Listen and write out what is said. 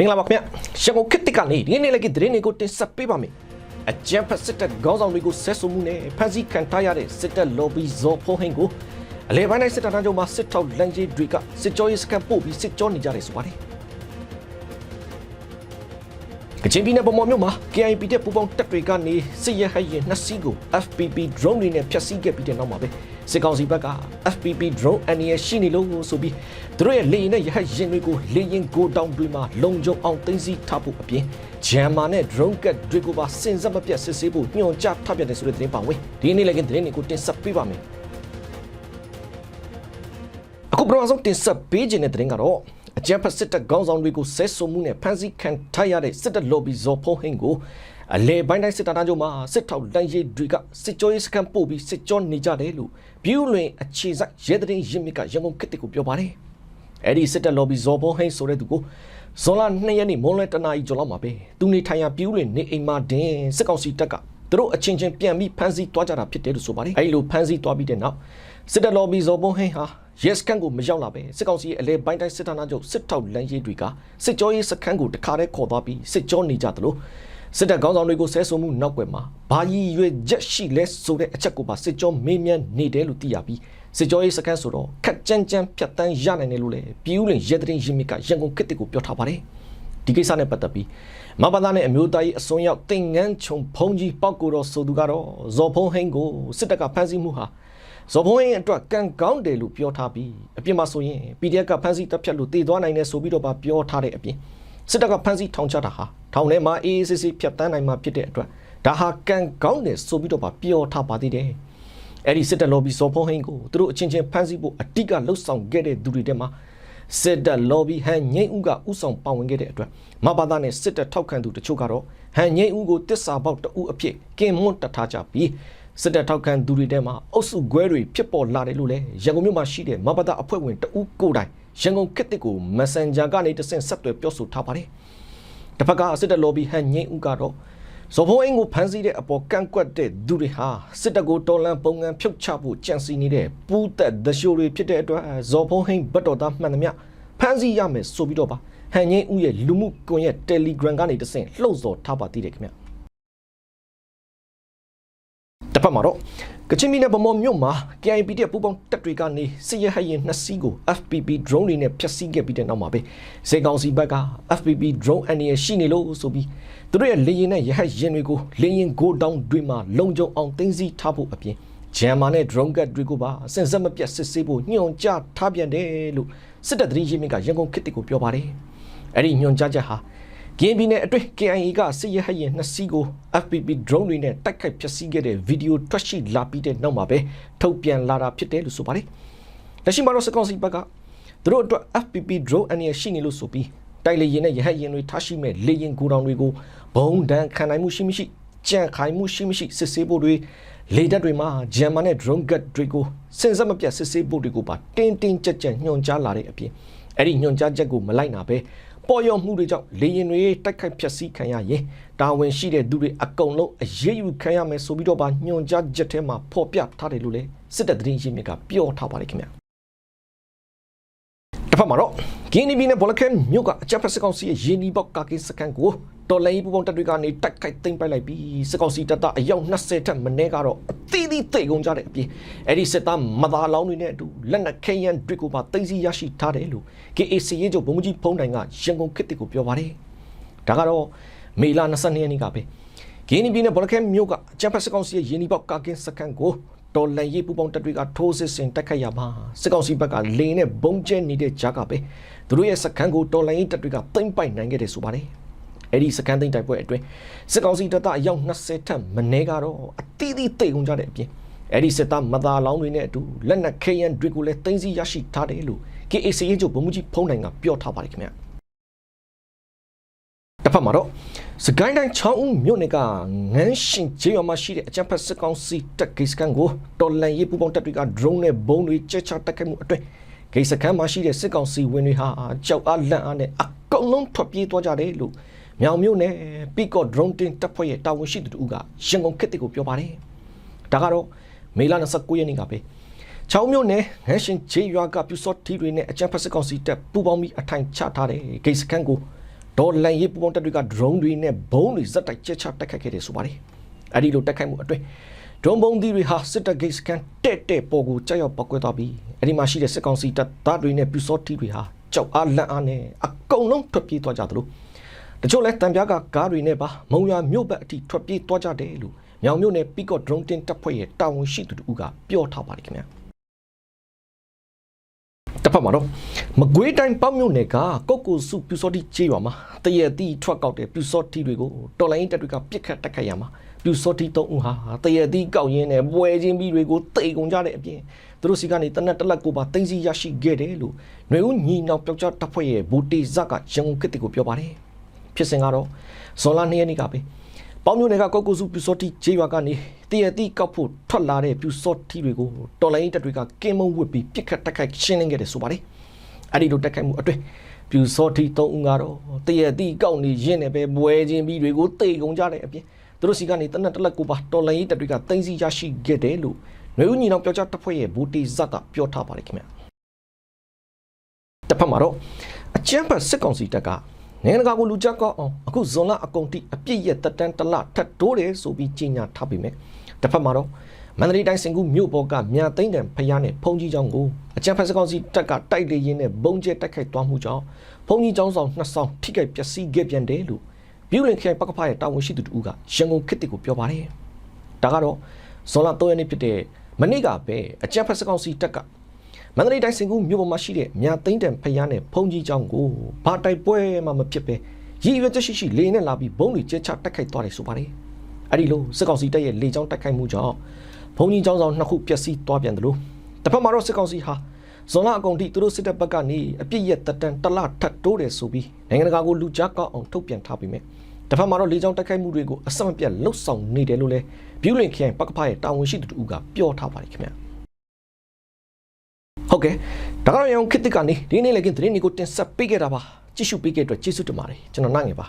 မင်္ဂလာပါခင်ဗျရန်ကုန်ခေတ်တစ်ကနေဒီနေ့လည်းကသတင်းတွေကိုတင်ဆက်ပေးပါမယ်အကြံဖက်စစ်တပ်ခေါင်းဆောင်တွေကိုဆက်ဆုပ်မှုနဲ့ဖမ်းဆီးခံထားရတဲ့စစ်တပ် lobby ဇော်ဖုံးဟင်းကိုအလဲပိုင်းတိုင်းစစ်တပ်သားချုပ်မှစစ်ထောက်လန်ကြီးတွေကစစ်ကြောရေးစခန်းပို့ပြီးစစ်ကြောနေကြတယ်ဆိုပါတယ် ကချင်ပြည်နယ်ဗမော်မြို့မှာ KIP တဲ့ပူပေါင်းတပ်တွေကနေစစ်ရဟတ်ရင်နှစ်စီးကို FPP drone တွေနဲ့ဖျက်ဆီးခဲ့ပြီးတဲ့နောက်မှာပဲစစ်ကောင်စီဘက်က FPP drone အန်ရရှိနေလို့ဆိုပြီးသူတို့ရဲ့လေရင်နဲ့ရဟတ်ရင်တွေကိုလေရင်ကိုတောင်တွေမှာလုံခြုံအောင်သိမ်းဆည်းထားဖို့အပြင်ဂျမ်မာနဲ့ drone ကတ်တွေကိုပါစင်စက်မပြတ်စစ်ဆေးဖို့ညွှန်ကြားထားပြတဲ့ဆိုတဲ့သတင်းပါဝင်ဒီနေ့လည်းကသတင်းတွေကိုတင်ဆက်ပေးပါမယ်အခုပထမဆုံးတင်ဆက်ပေးခြင်းတဲ့သတင်းကတော့ အကြံဖက်စစ်တပ်ခေါင်းဆောင်တွေကိုဆဲဆုံမှုနဲ့ဖမ်းဆီးခံထားရတဲ့စစ်တပ် lobby ဇော်ဖုံးဟင်းကိုအလေပိုင်းတိုင်းစစ်တပ်သားချုပ်မှစစ်ထောက်တန်းရေးတွေကစစ်ကြောရေးစခန်းပို့ပြီးစစ်ကြောနေကြတယ်လို့ပြည်ဦးလွင်အခြေစိုက်ရဲတရင်ရင်းမြစ်ကရန်ကုန်ခေတ်ကိုပြောပါတယ်။အဲ့ဒီစစ်တပ် lobby ဇော်ဖုံးဟင်းဆိုတဲ့သူကိုဇွန်လ2ရက်နေ့မွန်လွဲတနာရီကျော်လောက်မှာပဲသူနေထိုင်ရာပြည်ဦးလွင်နေအိမ်မှာတင်စစ်ကောင်စီတပ်ကသူတို့အချင်းချင်းပြန်ပြီးဖမ်းဆီးသွားကြတာဖြစ်တယ်လို့ဆိုပါတယ်။အဲ့လိုဖမ်းဆီးသွားပြီးတဲ့နောက်စစ်တပ် lobby ဇော်ဖုံးဟင်းဟာ yes ကန်ကိုမရောက်လာပဲစစ်ကောင်စီရဲ့အလဲပိုင်းတိုင်းစစ်ဌာနချုပ်စစ်ထောက်လမ်းရေးတွေကစစ်ကြောရေးစခန်းကိုတခါတည်းခေါ်သွားပြီးစစ်ကြောနေကြသလိုစစ်တပ်ခေါင်းဆောင်တွေကိုဆဲဆိုမှုနောက်ွယ်မှာဘာကြီးရွေချက်ရှိလဲဆိုတဲ့အချက်ကိုပါစစ်ကြောမေးမြန်းနေတယ်လို့သိရပြီးစစ်ကြောရေးစခန်းဆိုတော့ခက်ကြမ်းကြမ်းဖြတ်တန်းရနိုင်တယ်လို့လည်းပြည်ဦးလင်ရဲတရင်ရင်းမြစ်ကရန်ကုန်ခေတ်ကိုပြောထားပါတယ်ဒီကိစ္စနဲ့ပတ်သက်ပြီးမဘာသာနဲ့အမျိုးသားရေးအစွန်းရောက်တင်ငန်းချုံဖုံးကြီးပောက်ကိုတော့ဆိုသူကတော့ဇော်ဖုံးဟင်းကိုစစ်တပ်ကဖမ်းဆီးမှုဟာ ဇော်ဖုံးဟင်းအတွက်ကံကောင်းတယ်လို့ပြောထားပြီးအပြင်မှာဆိုရင် PDF ကဖမ်းဆီးတပ်ဖြတ်လို့တည်သွားနိုင်တယ်ဆိုပြီးတော့ပါပြောထားတဲ့အပြင်စစ်တပ်ကဖမ်းဆီးထောင်ချတာဟာထောင်ထဲမှာအေးအေးဆေးဆေးဖြတ်တန်းနိုင်မှာဖြစ်တဲ့အတွက်ဒါဟာကံကောင်းတယ်ဆိုပြီးတော့ပါပြောထားပါသေးတယ်အဲ့ဒီစစ်တပ် lobby ဇော်ဖုံးဟင်းကိုသူတို့အချင်းချင်းဖမ်းဆီးဖို့အတိကလှုပ်ဆောင်ခဲ့တဲ့သူတွေထဲမှာစစ်တပ် lobby ဟန်ငိမ့်ဦးကဥဆောင်ပါဝင်ခဲ့တဲ့အတွက်မဘာသာနဲ့စစ်တပ်ထောက်ခံသူတချို့ကတော့ဟန်ငိမ့်ဦးကိုတစ္ဆာပေါက်တဦးအဖြစ်ကင်မွန်းတထားကြပြီး စစ်တပ်ထောက်ခံသူတွေထဲမှာအုပ်စုခွဲတွေဖြစ်ပေါ်လာတယ်လို့လည်းရန်ကုန်မြို့မှာရှိတဲ့မဘာသာအဖွဲ့ဝင်တဦးကိုယ်တိုင်ရန်ကုန်ခေတ်တစ်ကို Messenger ကနေတဆင့်ဆက်သွယ်ပြောဆိုထားပါတယ်။တစ်ဖက်ကစစ်တပ် lobby ဟန်ငိမ့်ဦးကတော့ဇော်ဘုံအင်းကိုဖမ်းဆီးတဲ့အပေါ်ကန့်ကွက်တဲ့သူတွေဟာစစ်တပ်ကိုတော်လန်ပုံငန်းဖြုတ်ချဖို့ကြံစီနေတဲ့ပူးသက်ဒရှိုတွေဖြစ်တဲ့အတွက်ဇော်ဘုံဟင်းဘတ်တော်သားမှန်သမျှဖမ်းဆီးရမယ်ဆိုပြီးတော့ပါဟန်ငိမ့်ဦးရဲ့လူမှုကွန်ရက် Telegram ကနေတဆင့်လှုပ်ဆော်ထားပါသေးတယ်ခင်ဗျ။ က်မှာတော့ကချင်ပြည်နယ်ဗမော်မြို့မှာ KIP တဲ့ပူပေါင်းတပ်တွေကနေစစ်ရဟတ်ရင်နှစ်စီးကို FPP drone တွေနဲ့ဖျက်ဆီးခဲ့ပြီးတဲ့နောက်မှာပဲစေကောင်စီဘက်က FPP drone အနေနဲ့ရှိနေလို့ဆိုပြီးသူတို့ရဲ့လေရင်နဲ့ရဟတ်ရင်တွေကိုလေရင်ကိုတောင်းတွေမှာလုံခြုံအောင်သိမ်းဆည်းထားဖို့အပြင်ဂျမ်မာနဲ့ drone gun တွေကိုပါစင်စက်မပြတ်စစ်ဆေးဖို့ညွှန်ကြားထားပြန်တယ်လို့စစ်တပ်သတင်းရင်းမြစ်ကရန်ကုန်ခေတ်ကိုပြောပါတယ်အဲ့ဒီညွှန်ကြားချက်ဟာ ကင်းပြည်နယ်အတွင်း KIA ကစစ်ရဟတ်ရင်နှစ်စီးကို FPP drone တွေနဲ့တိုက်ခိုက်ဖျက်ဆီးခဲ့တဲ့ဗီဒီယိုထွက်ရှိလာပြီးတဲ့နောက်မှာပဲထုတ်ပြန်လာတာဖြစ်တယ်လို့ဆိုပါတယ်။လက်ရှိမှာတော့စကောင်စီဘက်ကသူတို့အတွက် FPP drone အနေနဲ့ရှိနေလို့ဆိုပြီးတိုက်လေရင်နဲ့ရဟတ်ရင်တွေထားရှိမဲ့လေရင်ကိုတောင်တွေကိုဘုံဒဏ်ခံနိုင်မှုရှိမရှိကြံ့ခိုင်မှုရှိမရှိစစ်ဆေးဖို့တွေလေတပ်တွေမှာဂျမ်မာနဲ့ drone gun တွေကိုစင်စက်မပြတ်စစ်ဆေးဖို့တွေကိုပါတင်းတင်းကြပ်ကြပ်ညွှန်ကြားလာတဲ့အပြင်အဲ့ဒီညွှန်ကြားချက်ကိုမလိုက်နာပဲ ပေါ်ရောမှုတွေကြောင့်လေရင်တွေတိုက်ခိုက်ဖျက်ဆီးခံရရင်တာဝန်ရှိတဲ့သူတွေအကုန်လုံးအရေးယူခံရမယ်ဆိုပြီးတော့ပါညွှန်ကြားချက်ထဲမှာဖော်ပြထားတယ်လို့လည်းစစ်တပ်သတင်းရင်းမြစ်ကပြောထားပါတယ်ခင်ဗျာတစ်ဖက်မှာတော့ဂင်းနီဘီနဲ့ဘောလကန်မြို့ကအကြပ်ဖက်စစ်ကောင်စီရဲ့ရင်းနှီးပေါက်ကကင်းစကန်ကို တော်လိုင်းပူပေါင်းတပ်တွေကနေတိုက်ခိုက်သိမ်းပိုက်လိုက်ပြီးစစ်ကောင်စီတပ်သားအယောက်20ထက်မနည်းကတော့အသီးသီးသိကုန်ကြတဲ့အပြင်အဲ့ဒီစစ်သားမသားလောင်းတွေနဲ့အတူလက်နက်ခဲယမ်းတွေကိုပါသိမ်းဆည်းရရှိထားတယ်လို့ KAC ရဲချုပ်ဗိုလ်မှူးကြီးဖုံးတိုင်ကရန်ကုန်ခေတ်တစ်ကိုပြောပါတယ်ဒါကတော့မေလ22ရက်နေ့ကပဲဂင်းနီပြည်နယ်ဘောလကန်မြို့ကအကြပ်ဖက်စစ်ကောင်စီရဲ့ရင်းနှီးပေါက်ကကင်းစကန်ကိုတော်လန်ရေးပူပေါင်းတပ်တွေကထိုးစစ်ဆင်တက်ခတ်ရမှာစစ်ကောင်စီဘက်ကလေနဲ့ဘုံကျဲနေတဲ့ကြားကပဲသူတို့ရဲ့စကန်ကိုတော်လန်ရေးတပ်တွေကသိမ့်ပိုက်နိုင်ခဲ့တယ်ဆိုပါတယ် အဲ့ဒီစကန်သိမ့်တိုက်ပွဲအတွင်းစစ်ကောင်စီတပ်သားအယောက်20ထက်မနည်းကတော့အတီးတီးတိတ်ကုန်ကြတဲ့အပြင်အဲ့ဒီစစ်သားမသားလောင်းတွေနဲ့အတူလက်နက်ခဲယမ်းတွေကိုလည်းသိမ်းဆည်းရရှိထားတယ်လို့ KAC ရေးချုပ်ဗိုလ်မှူးကြီးဖုံးနိုင်ကပြောထားပါတယ်ခင်ဗျာတစ်ဖက်မှာတော့စကိုင်းတိုင်းချောင်းဦးမြို့နယ်ကငန်းရှင်ကျေးရွာမှာရှိတဲ့အကြံဖက်စစ်ကောင်စီတပ်ဂိတ်စကန်ကိုတော်လန်ရေးပူပေါင်းတပ်တွေက drone နဲ့ဘုံတွေကျချတက်ခိုက်မှုအတွင်းဂိတ်စကန်မှာရှိတဲ့စစ်ကောင်စီဝင်တွေဟာကြောက်အားလန့်အားနဲ့အကုန်လုံးထွက်ပြေးသွားကြတယ်လို့ မြောင်မြို့နယ်ပီကော့ drone တင်တပ်ဖွဲ့ရဲ့တာဝန်ရှိသူတို့ကရန်ကုန်ခေတ်ကိုပြောပါတယ်ဒါကတော့မေလ29ရက်နေ့ကပဲချောင်းမြို့နယ်ငန်းရှင်ကျေးရွာကပြူစော့ထီတွေနဲ့အကြံဖက်စစ်ကောင်စီတပ်ပူပေါင်းပြီးအထိုင်ချထားတဲ့ဂိတ်စကန်ကိုဒေါ်လန်ရေးပူပေါင်းတပ်တွေက drone တွေနဲ့ဘုံတွေဇက်တိုက်ချက်ချတိုက်ခိုက်ခဲ့တယ်ဆိုပါတယ်အဲ့ဒီလိုတိုက်ခိုက်မှုအတွင်း drone ဘုံသီးတွေဟာစစ်တပ်ဂိတ်စကန်တဲ့တဲ့ပေါ်ကိုကြောက်ရောက်ပောက်ကွဲသွားပြီးအဲ့ဒီမှာရှိတဲ့စစ်ကောင်စီတပ်သားတွေနဲ့ပြူစောတီတွေဟာကြောက်အားလန့်အားနဲ့အကုန်လုံးထွက်ပြေးသွားကြသလို တချို့လဲတံပြားကကားတွေနဲ့ပါမုံရွာမြို့ဘက်အထိထွက်ပြေးသွားကြတယ်လို့မြောင်မြို့နယ်ပီကော့ drone တင်တပ်ဖွဲ့ရဲ့တာဝန်ရှိသူတို့ကပြောထားပါတယ်ခင်ဗျာတစ်ဖက်မှာတော့မကွေးတိုင်းပေါ့မြို့နယ်ကကုတ်ကိုစုပြူစောတိကျေးရွာမှာတရတီထွက်ကောက်တဲ့ပြူစောတိတွေကိုတော်လိုင်းတပ်တွေကပြစ်ခတ်တိုက်ခိုက်ရမှာပြူစောတိ၃ဦးဟာတရတီကောက်ရင်းနဲ့ပွဲချင်းပြီးတွေကိုတိတ်ကုန်ကြတဲ့အပြင်သူတို့စီကနေတနက်တစ်လက်ကိုပါတင်းစီရရှိခဲ့တယ်လို့ຫນွေဦးညီနောင်ပျောက်ကြားတပ်ဖွဲ့ရဲ့ဘူတီဇက်ကရန်ကုန်ခေတ်ကိုပြောပါတယ် ဖြစ်စဉ်ကတော့ဇွန်လ2ရက်နေ့ကပဲပေါင်းမျိုးတွေကကောက်ကုစုပြူစောတိဂျေးရွာကနေတရတိကောက်ဖို့ထွက်လာတဲ့ပြူစောတိတွေကိုတော်လိုင်းတပ်တွေကကင်းမုံဝစ်ပြီးပြစ်ခတ်တိုက်ခိုက်ရှင်းလင်းခဲ့တယ်ဆိုပါတယ်။အဲ့ဒီလိုတိုက်ခိုက်မှုအတွင်းပြူစောတိ၃ဦးကတော့တရတိကောက်နေရင်းနဲ့ပဲဘွဲချင်းပြီးတွေကိုတိတ်ကုန်ကြတဲ့အပြင်သူတို့စီကနေတနက်တစ်လက်ကိုပါတော်လိုင်းတပ်တွေကတင်စီရရှိခဲ့တယ်လို့ຫນွေဦးညီနောင်ပြောကြားတပ်ဖွဲ့ရဲ့ဘူတီဇက်ကပြောထားပါတယ်ခင်ဗျ။တစ်ဖက်မှာတော့အချမ်းပတ်စစ်ကောင်စီတပ်က နိုင်ငံတကာကိုလူကြက်ကောက်အောင်အခုဇွန်လအကုန်တိအပြည့်ရဲ့တက်တန်းတစ်လထပ်တိုးတယ်ဆိုပြီးကြေညာထားပြီမဲ့တစ်ဖက်မှာတော့မန္တလေးတိုင်းစင်ကူမြို့ပေါ်ကမြသိမ့်တန်ဖျားနဲ့ဖုန်ကြီးကျောင်းကိုအကြံဖက်စကောင်စီတပ်ကတိုက်လေရင်နဲ့ဘုံကျဲတိုက်ခိုက်သွားမှုကြောင့်ဖုန်ကြီးကျောင်းဆောင်နှစ်ဆောင်ထိခိုက်ပျက်စီးခဲ့ပြန်တယ်လို့ပြည်လင်ခိုင်ပကဖရဲ့တာဝန်ရှိသူတူကရန်ကုန်ခေတ်ကိုပြောပါတယ်ဒါကတော့ဇွန်လ3ရက်နေ့ဖြစ်တဲ့မနေ့ကပဲအကြံဖက်စကောင်စီတပ်က မန္တလေးတိုင်းစင်ကူးမြို့ပေါ်မှာရှိတဲ့မြသိမ့်တန်ဖျားနဲ့ဖုန်ကြီးကျောင်းကိုဘာတိုက်ပွဲမှမဖြစ်ပဲရည်ရွယ်ချက်ရှိရှိလေနဲ့လာပြီးဘုံတွေကျဲချတိုက်ခိုက်သွားတယ်ဆိုပါတယ်။အဲဒီလိုစစ်ကောင်စီတပ်ရဲ့လေကြောင်းတိုက်ခိုက်မှုကြောင့်ဘုံကြီးကျောင်းဆောင်နှစ်ခုပျက်စီးသွားပြန်တယ်လို့တစ်ဖက်မှာတော့စစ်ကောင်စီဟာဇွန်လအကုန်ထိသူတို့စစ်တပ်ဘက်ကနေအပြစ်ရက်တက်တန်တစ်လထပ်တိုးတယ်ဆိုပြီးနိုင်ငံတကာကိုလူကြားကောက်အောင်ထုတ်ပြန်ထားပြီးမြဲတစ်ဖက်မှာတော့လေကြောင်းတိုက်ခိုက်မှုတွေကိုအဆက်မပြတ်လှုပ်ဆောင်နေတယ်လို့လည်းဘျူးလင်ခရိုင်ပကဖရဲ့တာဝန်ရှိသူတို့ကပြောထားပါတယ်ခင်ဗျာ ဟုတ်ကဲ့ဒါကတော့ရအောင်ခစ်တစ်ကနေဒီနေ့လည်းကင်းသတင်းတွေကိုတင်ဆက်ပေးခဲ့တာပါကြည့်ရှုပေးခဲ့တဲ့အတွက်ကျေးဇူးတင်ပါတယ်ကျွန်တော်နိုင်ငယ်ပါ